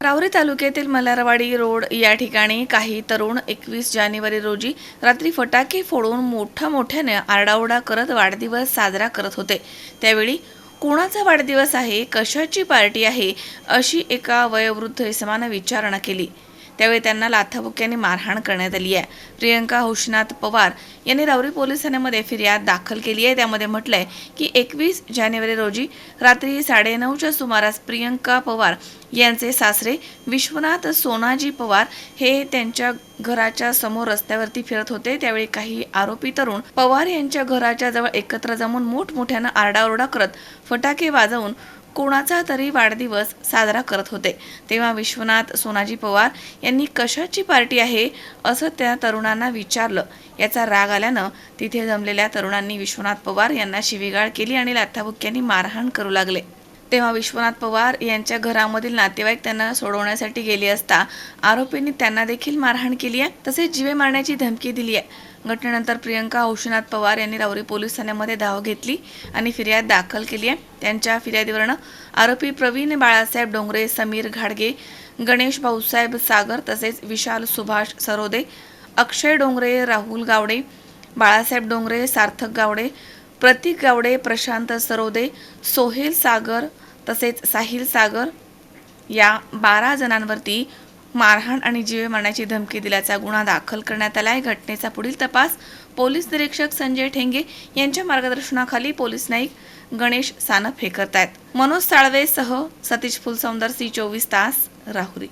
राहुरी तालुक्यातील मल्हारवाडी रोड या ठिकाणी काही तरुण एकवीस जानेवारी रोजी रात्री फटाके फोडून मोठ्या मोठ्याने आरडाओरडा करत वाढदिवस साजरा करत होते. त्यावेळी कोणाचा वाढदिवस आहे? कशाची पार्टी आहे? अशी एका वयोवृद्ध इसमानं विचारणा केली. त्यावेळी त्यांना लाथाबुक्याने मारहाण करण्यात आली आहे. प्रियंका हुशनाथ पवार यांनी रावरी पोलीस ठाण्यामध्ये फिर्याद दाखल केली आहे. त्यामध्ये म्हटलंय की एकवीस जानेवारी रोजी रात्री साडेनऊच्या सुमारास प्रियंका पवार यांचे सासरे विश्वनाथ सोनाजी पवार हे त्यांच्या घराच्या समोर रस्त्यावरती फिरत होते. त्यावेळी काही आरोपी तरुण पवार यांच्या घराच्या जवळ एकत्र जमून मोठमोठ्यानं आरडाओरडा करत फटाके वाजवून कोणाचा तरी वाढदिवस साजरा करत होते. तेव्हा विश्वनाथ सोनाजी पवार यांनी कशाची पार्टी आहे असं त्या तरुणांना विचारलं. याचा राग आल्यानं तिथे जमलेल्या तरुणांनी विश्वनाथ पवार यांना शिवीगाळ केली आणि लाथाबुक्क्यांनी मारहाण करू लागले. तेव्हा विश्वनाथ पवार यांच्या घरामधील नातेवाईक त्यांना सोडवण्यासाठी गेले असता आरोपींनी त्यांना देखील मारहाण केली आहे तसेच जीवे मारण्याची धमकी दिली आहे. घटनेनंतर प्रियंका औषनाथ पवार यांनी राऊरी पोलीस ठाण्यामध्ये धाव घेतली आणि फिर्याद दाखल केली आहे. त्यांच्या फिर्यादीवरनं आरोपी प्रवीण बाळासाहेब डोंगरे समीर घाडगे गणेश भाऊसाहेब सागर तसेच विशाल सुभाष सरोदे अक्षय डोंगरे राहुल गावडे बाळासाहेब डोंगरे सार्थक गावडे प्रतीक गावडे प्रशांत सरोदे सोहेल सागर तसेच साहिल सागर या बारा जणांवरती मारहाण आणि जीवे मारण्याची धमकी दिल्याचा गुन्हा दाखल करण्यात आला आहे घटनेचा पुढील तपास पोलीस निरीक्षक संजय ठेंगे यांच्या मार्गदर्शनाखाली पोलीस नाईक गणेश सानप हे करतायत. मनोज साळवेसह सतीश फुलसौंदर सी चोवीस तास राहुरी.